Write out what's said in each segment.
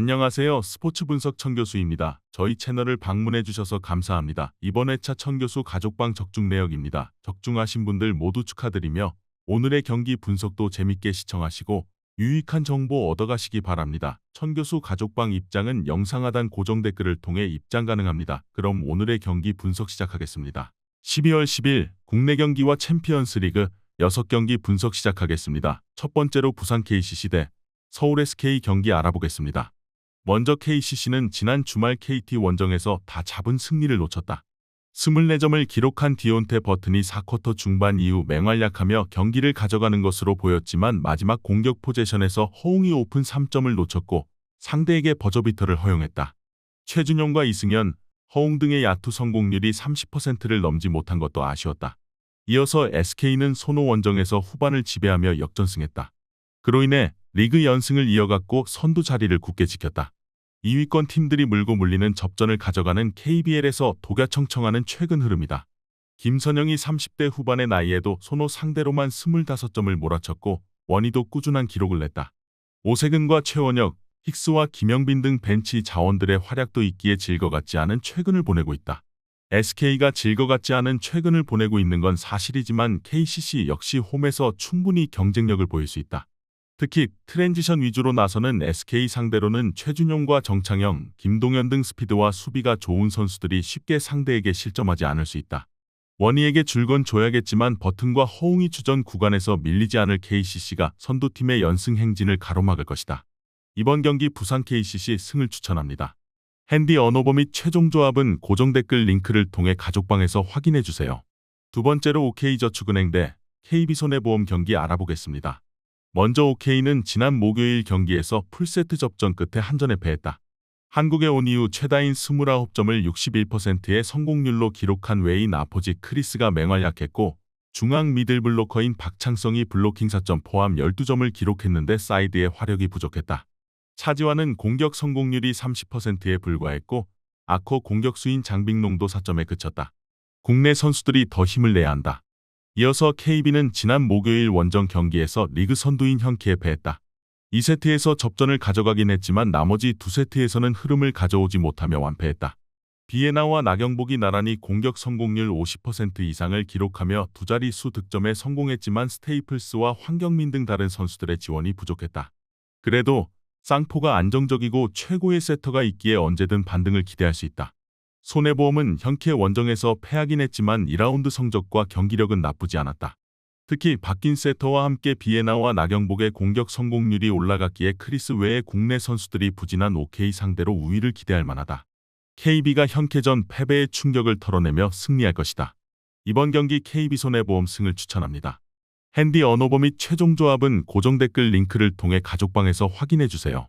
안녕하세요. 스포츠 분석 청 교수입니다. 저희 채널을 방문해 주셔서 감사합니다. 이번 회차 청 교수 가족방 적중 내역입니다. 적중하신 분들 모두 축하드리며 오늘의 경기 분석도 재밌게 시청하시고 유익한 정보 얻어가시기 바랍니다. 천 교수 가족방 입장은 영상 하단 고정 댓글을 통해 입장 가능합니다. 그럼 오늘의 경기 분석 시작하겠습니다. 12월 10일 국내 경기와 챔피언스 리그 6경기 분석 시작하겠습니다. 첫 번째로 부산 KCC 대 서울 SK 경기 알아보겠습니다. 먼저 KCC는 지난 주말 KT 원정에서 다 잡은 승리를 놓쳤다. 24점을 기록한 디온테 버튼이 4쿼터 중반 이후 맹활약하며 경기를 가져가는 것으로 보였지만 마지막 공격 포제션에서 허웅이 오픈 3점을 놓쳤고 상대에게 버저비터를 허용했다. 최준용과 이승현, 허웅 등의 야투 성공률이 30%를 넘지 못한 것도 아쉬웠다. 이어서 SK는 손호 원정에서 후반을 지배하며 역전승했다. 그로 인해 리그 연승을 이어갔고 선두 자리를 굳게 지켰다. 2위권 팀들이 물고 물리는 접전을 가져가는 KBL에서 독야청청하는 최근 흐름이다. 김선영이 30대 후반의 나이에도 손호 상대로만 25점을 몰아쳤고 원희도 꾸준한 기록을 냈다. 오세근과 최원혁, 힉스와 김영빈 등 벤치 자원들의 활약도 있기에 질거 같지 않은 최근을 보내고 있다. SK가 질거 같지 않은 최근을 보내고 있는 건 사실이지만 KCC 역시 홈에서 충분히 경쟁력을 보일 수 있다. 특히 트랜지션 위주로 나서는 SK 상대로는 최준용과 정창영, 김동현 등 스피드와 수비가 좋은 선수들이 쉽게 상대에게 실점하지 않을 수 있다. 원희에게 줄건 줘야겠지만 버튼과 허웅이 주전 구간에서 밀리지 않을 KCC가 선두팀의 연승 행진을 가로막을 것이다. 이번 경기 부산 KCC 승을 추천합니다. 핸디 언어버 및 최종 조합은 고정 댓글 링크를 통해 가족방에서 확인해 주세요. 두 번째로 OK저축은행 대 KB손해보험 경기 알아보겠습니다. 먼저 OK는 지난 목요일 경기에서 풀세트 접전 끝에 한전에 패했다. 한국에 온 이후 최다인 29점을 61%의 성공률로 기록한 외인 아포지 크리스가 맹활약했고 중앙 미들 블로커인 박창성이 블로킹 4점 포함 12점을 기록했는데 사이드의 화력이 부족했다. 차지와는 공격 성공률이 30%에 불과했고 아코 공격수인 장빙농도 4점에 그쳤다. 국내 선수들이 더 힘을 내야 한다. 이어서 KB는 지난 목요일 원정 경기에서 리그 선두인 현키에 패했다. 2세트에서 접전을 가져가긴 했지만 나머지 두 세트에서는 흐름을 가져오지 못하며 완패했다. 비에나와 나경복이 나란히 공격 성공률 50% 이상을 기록하며 두 자릿수 득점에 성공했지만 스테이플스와 황경민 등 다른 선수들의 지원이 부족했다. 그래도 쌍포가 안정적이고 최고의 세터가 있기에 언제든 반등을 기대할 수 있다. 손해보험은 현케 원정에서 패하긴 했지만 2라운드 성적과 경기력은 나쁘지 않았다. 특히 바뀐 세터와 함께 비에나와 나경복의 공격 성공률이 올라갔기에 크리스 외의 국내 선수들이 부진한 OK 상대로 우위를 기대할 만하다. KB가 현케전 패배의 충격을 털어내며 승리할 것이다. 이번 경기 KB손해보험 승을 추천합니다. 핸디 언어버 및 최종 조합은 고정 댓글 링크를 통해 가족방에서 확인해 주세요.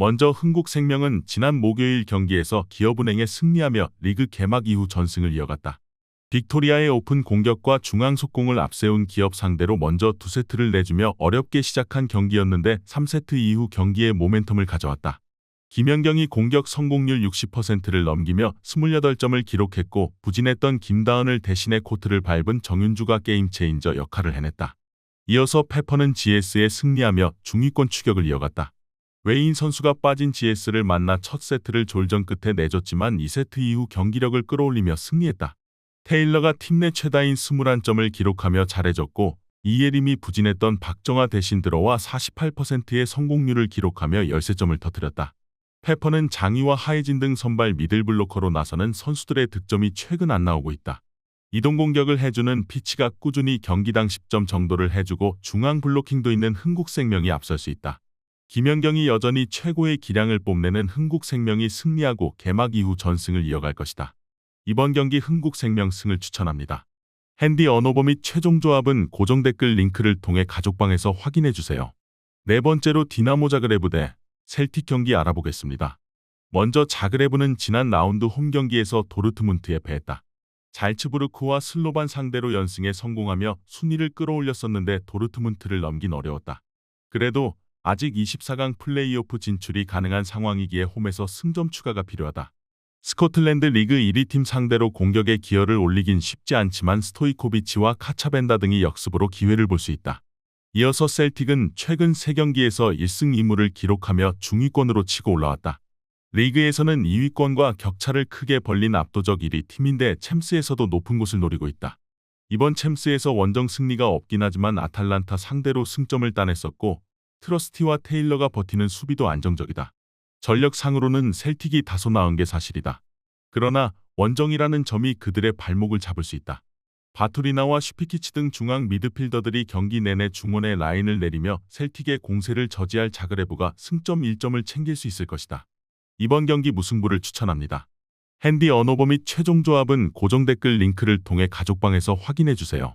먼저 흥국생명은 지난 목요일 경기에서 기업은행에 승리하며 리그 개막 이후 전승을 이어갔다. 빅토리아의 오픈 공격과 중앙 속공을 앞세운 기업 상대로 먼저 두 세트를 내주며 어렵게 시작한 경기였는데 3세트 이후 경기에 모멘텀을 가져왔다. 김연경이 공격 성공률 60%를 넘기며 28점을 기록했고 부진했던 김다은을 대신해 코트를 밟은 정윤주가 게임 체인저 역할을 해냈다. 이어서 페퍼는 GS에 승리하며 중위권 추격을 이어갔다. 웨인 선수가 빠진 GS를 만나 첫 세트를 졸전 끝에 내줬지만 2세트 이후 경기력을 끌어올리며 승리했다. 테일러가 팀 내 최다인 21점을 기록하며 잘해줬고 이예림이 부진했던 박정아 대신 들어와 48%의 성공률을 기록하며 13점을 터뜨렸다. 페퍼는 장희와 하혜진 등 선발 미들블로커로 나서는 선수들의 득점이 최근 안 나오고 있다. 이동 공격을 해주는 피치가 꾸준히 경기당 10점 정도를 해주고 중앙 블로킹도 있는 흥국생명이 앞설 수 있다. 김연경이 여전히 최고의 기량을 뽐내는 흥국생명이 승리하고 개막 이후 전승을 이어갈 것이다. 이번 경기 흥국생명 승을 추천합니다. 핸디 언어버 및 최종 조합은 고정 댓글 링크를 통해 가족방에서 확인해 주세요. 네 번째로 디나모 자그레브 대 셀틱 경기 알아보겠습니다. 먼저 자그레브는 지난 라운드 홈 경기에서 도르트문트에 패했다. 잘츠부르크와 슬로반 상대로 연승에 성공하며 순위를 끌어올렸었는데 도르트문트를 넘긴 어려웠다. 그래도 아직 24강 플레이오프 진출이 가능한 상황이기에 홈에서 승점 추가가 필요하다. 스코틀랜드 리그 1위 팀 상대로 공격에 기여를 올리긴 쉽지 않지만 스토이코비치와 카차벤다 등이 역습으로 기회를 볼 수 있다. 이어서 셀틱은 최근 3경기에서 1승 2무를 기록하며 중위권으로 치고 올라왔다. 리그에서는 2위권과 격차를 크게 벌린 압도적 1위 팀인데 챔스에서도 높은 곳을 노리고 있다. 이번 챔스에서 원정 승리가 없긴 하지만 아탈란타 상대로 승점을 따냈었고 트러스티와 테일러가 버티는 수비도 안정적이다. 전력상으로는 셀틱이 다소 나은 게 사실이다. 그러나 원정이라는 점이 그들의 발목을 잡을 수 있다. 바투리나와 슈피키치 등 중앙 미드필더들이 경기 내내 중원의 라인을 내리며 셀틱의 공세를 저지할 자그레브가 승점 1점을 챙길 수 있을 것이다. 이번 경기 무승부를 추천합니다. 핸디 언어버 및 최종 조합은 고정 댓글 링크를 통해 가족방에서 확인해 주세요.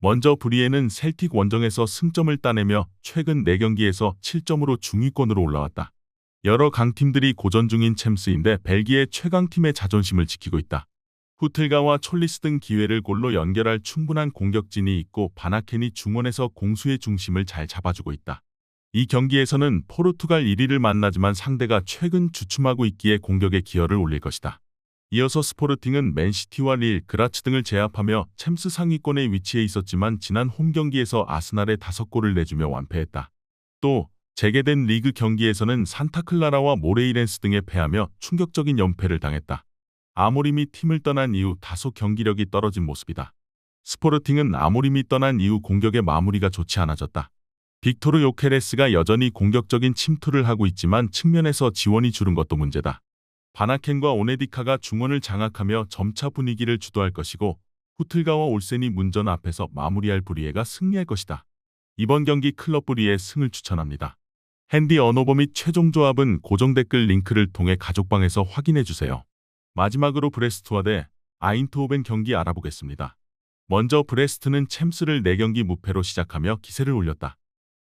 먼저 브리에는 셀틱 원정에서 승점을 따내며 최근 4경기에서 7점으로 중위권으로 올라왔다. 여러 강팀들이 고전 중인 챔스인데 벨기에 최강팀의 자존심을 지키고 있다. 후틀가와 촐리스 등 기회를 골로 연결할 충분한 공격진이 있고 바나켄이 중원에서 공수의 중심을 잘 잡아주고 있다. 이 경기에서는 포르투갈 1위를 만나지만 상대가 최근 주춤하고 있기에 공격에 기여를 올릴 것이다. 이어서 스포르팅은 맨시티와 릴, 그라츠 등을 제압하며 챔스 상위권에 위치해 있었지만 지난 홈 경기에서 아스날에 5골을 내주며 완패했다. 또 재개된 리그 경기에서는 산타클라라와 모레이렌스 등에 패하며 충격적인 연패를 당했다. 아모림이 팀을 떠난 이후 다소 경기력이 떨어진 모습이다. 스포르팅은 아모림이 떠난 이후 공격의 마무리가 좋지 않아졌다. 빅토르 요케레스가 여전히 공격적인 침투를 하고 있지만 측면에서 지원이 줄은 것도 문제다. 바나켄과 오네디카가 중원을 장악하며 점차 분위기를 주도할 것이고 후틀가와 올센이 문전 앞에서 마무리할 브리에가 승리할 것이다. 이번 경기 클럽 브리의 승을 추천합니다. 핸디 언어버 및 최종 조합은 고정 댓글 링크를 통해 가족방에서 확인해 주세요. 마지막으로 브레스트와 대 아인트호벤 경기 알아보겠습니다. 먼저 브레스트는 챔스를 4경기 무패로 시작하며 기세를 올렸다.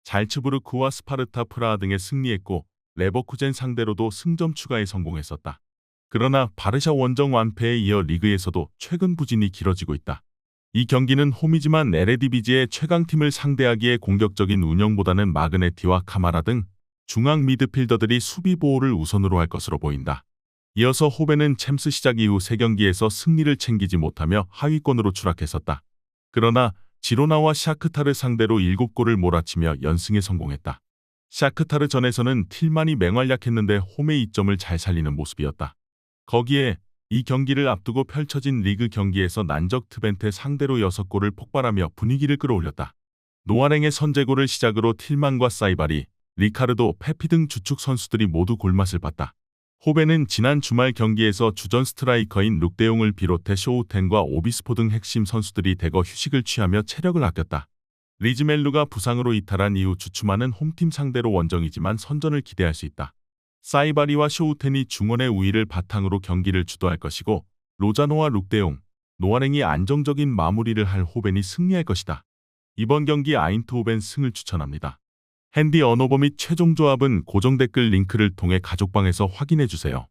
잘츠부르크와 스파르타 프라하 등에 승리했고 레버쿠젠 상대로도 승점 추가에 성공했었다. 그러나 바르샤 원정 완패에 이어 리그에서도 최근 부진이 길어지고 있다. 이 경기는 홈이지만 에레디비지의 최강팀을 상대하기에 공격적인 운영보다는 마그네티와 카마라 등 중앙 미드필더들이 수비 보호를 우선으로 할 것으로 보인다. 이어서 호벤은 챔스 시작 이후 3경기에서 승리를 챙기지 못하며 하위권으로 추락했었다. 그러나 지로나와 샤크타르 상대로 7골을 몰아치며 연승에 성공했다. 샤크타르 전에서는 틸만이 맹활약했는데 홈의 이점을 잘 살리는 모습이었다. 거기에 이 경기를 앞두고 펼쳐진 리그 경기에서 난적 트벤테 상대로 6골을 폭발하며 분위기를 끌어올렸다. 노아랭의 선제골을 시작으로 틸만과 사이바리, 리카르도, 페피 등 주축 선수들이 모두 골맛을 봤다. 호베는 지난 주말 경기에서 주전 스트라이커인 룩대용을 비롯해 쇼우텐과 오비스포 등 핵심 선수들이 대거 휴식을 취하며 체력을 아꼈다. 리즈멜루가 부상으로 이탈한 이후 주춤하는 홈팀 상대로 원정이지만 선전을 기대할 수 있다. 사이바리와 쇼우텐이 중원의 우위를 바탕으로 경기를 주도할 것이고 로자노와 룩대용, 노아랭이 안정적인 마무리를 할 호벤이 승리할 것이다. 이번 경기 아인트호벤 승을 추천합니다. 핸디 언어버 및 최종 조합은 고정 댓글 링크를 통해 가족방에서 확인해 주세요.